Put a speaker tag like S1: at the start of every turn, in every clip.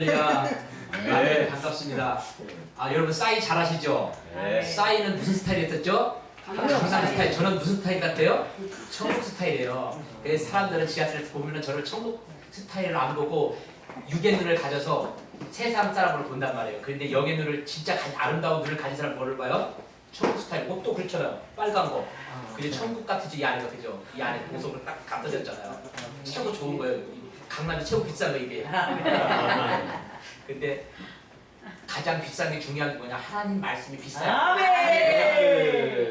S1: 네, 반갑습니다. 아, 여러분 싸이 잘하시죠?
S2: 네.
S1: 싸이는 무슨 스타일이었죠? 강남 스타일. 저는 무슨 스타일 같아요? 천국 스타일이에요. 그래서 사람들은 지하철에서 보면은 저를 천국 스타일을 안 보고 육의 눈을 가져서 세상 사람으로 본단 말이에요. 그런데 영의 눈을 진짜 가- 아름다운 눈을 가진 사람 뭐를 봐요? 천국 스타일. 옷도 그렇잖아요. 빨간 거. 근데 천국 같으지 이 안에가 그죠? 이 안에 보석을 딱 감싸졌잖아요. 최고 좋은 거예요. 이 강남이 최고 비싼 거 이게. 근데 가장 비싼 게 중요한 게 뭐냐? 하나님 말씀이 비싸요.
S2: 아멘.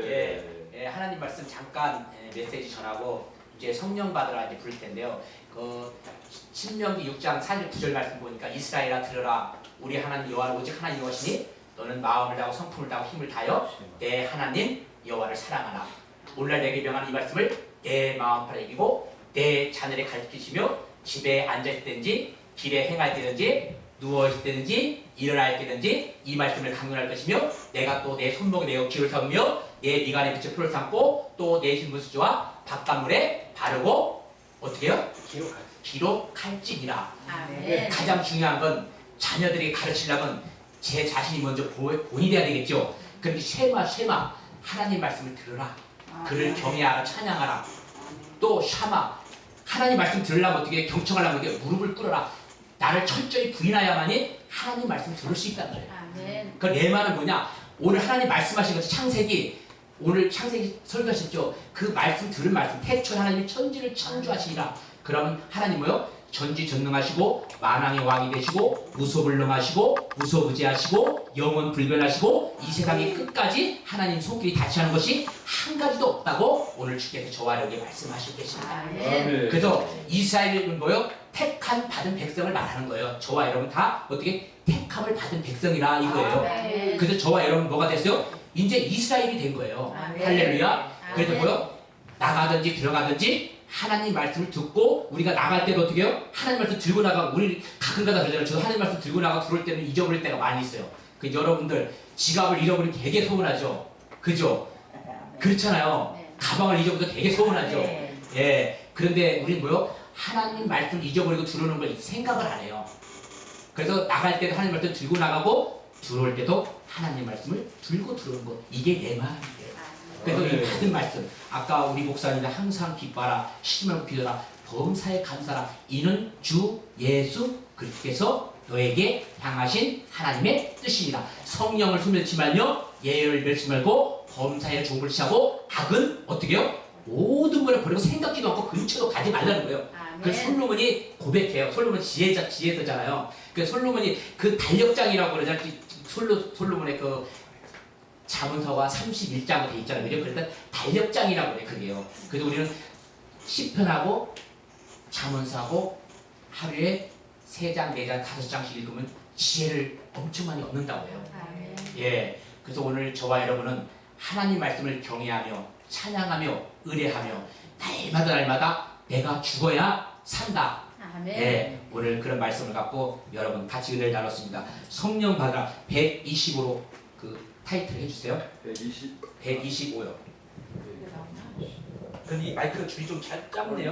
S1: 예, 예, 하나님 말씀 잠깐 예, 메시지 전하고 이제 성령 받으라 이제 부를 텐데요. 그 신명기 6장 4절 9절 말씀 보니까 이스라엘아 들으라 우리 하나님 여호와 오직 하나님 여호시니 너는 마음을 다하고 성품을 다하고 힘을 다하여 내 하나님 여호와를 사랑하라. 오늘날 내게 명하는 이 말씀을 내 마음으로 이기고 내 자녀를 가르치시며 집에 앉아 있을 때든지 길에 행할 때든지 누워 있을 때든지 일어날 때든지 이 말씀을 강론할 것이며 내가 또 내 손목에 내어 기를 삼으며 내 미간에 붙여 표를 삼고 또 내 신문수주와 바깥물에 바르고 어떻게 해요? 기록할지니라
S3: 아멘.
S1: 가장 중요한 건 자녀들이 가르치려면 제 자신이 먼저 보- 본이 돼야 되겠죠. 그런데 쉐마 쉐마 하나님 말씀을 들으라. 그를 경외하라 찬양하라. 또 샤마 하나님 말씀 들으려면 어떻게 경청하려면 어떻게 무릎을 꿇어라. 나를 철저히 부인하야만이 하나님 말씀 들을 수 있단 말이에요.
S3: 아멘.
S1: 그내 말은 뭐냐? 오늘 하나님 말씀하신 것이 창세기 오늘 창세기 설교하셨죠? 그 말씀 들은 말씀 태초에 하나님이 천지를 창조하시니라 그러면 하나님 뭐요? 전지전능하시고 만왕의 왕이 되시고 무소불능하시고 무소부재하시고 영원 불변하시고 이 세상의 끝까지 하나님 손길이 닿지 않은 것이 한 가지도 없다고 오늘 주께서 저와 여기 말씀하시고 계십니다.
S3: 아멘.
S1: 그래서 이스라엘은 뭐요? 택한 받은 백성을 말하는 거예요. 저와 여러분 다 어떻게 택함을 받은 백성이라 이거예요.
S3: 아멘.
S1: 그래서 저와 여러분 뭐가 됐어요? 이제 이스라엘이 된 거예요.
S3: 아멘.
S1: 할렐루야. 그래서
S3: 아멘.
S1: 뭐요? 나가든지 들어가든지 하나님 말씀을 듣고 우리가 나갈 때도 어떻게 해요? 하나님 말씀 들고 나가고 우리 가끔가다 그러잖아요. 저도 하나님 말씀 들고 나가 들어올 때는 잊어버릴 때가 많이 있어요. 그 여러분들 지갑을 잃어버리면 되게 서운하죠. 그죠? 그렇잖아요.
S3: 네.
S1: 가방을 잊어버려도 되게 서운하죠.
S3: 네.
S1: 예. 그런데 우리는 뭐요? 하나님 말씀 잊어버리고 들어오는 걸 생각을 안 해요. 그래서 나갈 때도 하나님 말씀 들고 나가고 들어올 때도 하나님 말씀을 들고 들어오는 거. 이게 내 마음이에요. 그래서 이 받은 말씀. 아까 우리 목사님이 항상 기뻐라, 말고 기도라, 범사에 감사라. 이는 주 예수 그리스도께서 너에게 향하신 하나님의 뜻이니라. 성령을 소멸치 말며 예를 멸치 말고 범사에 종을 취하고 악은 어떻게 해요? 모든 걸 버리고 생각지도 않고 근처도 가지 말라는 거예요. 그. 솔로몬이 고백해요. 솔로몬 지혜자 지혜서잖아요. 그 솔로몬이 그 달력장이라고 그러잖아요. 솔로 솔로몬의 그 자문서가 31장으로 돼 있잖아요. 그죠? 그러니까 달력장이라고 그래 그게요. 그래서 우리는 시편하고 자문서하고 하루에 세 장, 네 장, 다섯 장씩 읽으면 지혜를 엄청 많이 얻는다고 해요.
S3: 아멘.
S1: 예. 그래서 오늘 저와 여러분은 하나님 말씀을 경외하며 찬양하며 의뢰하며 날마다 날마다 내가 죽어야 산다.
S3: 아멘.
S1: 예. 오늘 그런 말씀을 갖고 여러분 같이 은혜를 나눴습니다. 성령 받으라 125로 그 타이틀 해주세요.
S2: 120.
S1: 125요. 근데 이 마이크가 줄이 좀잘 짧네요.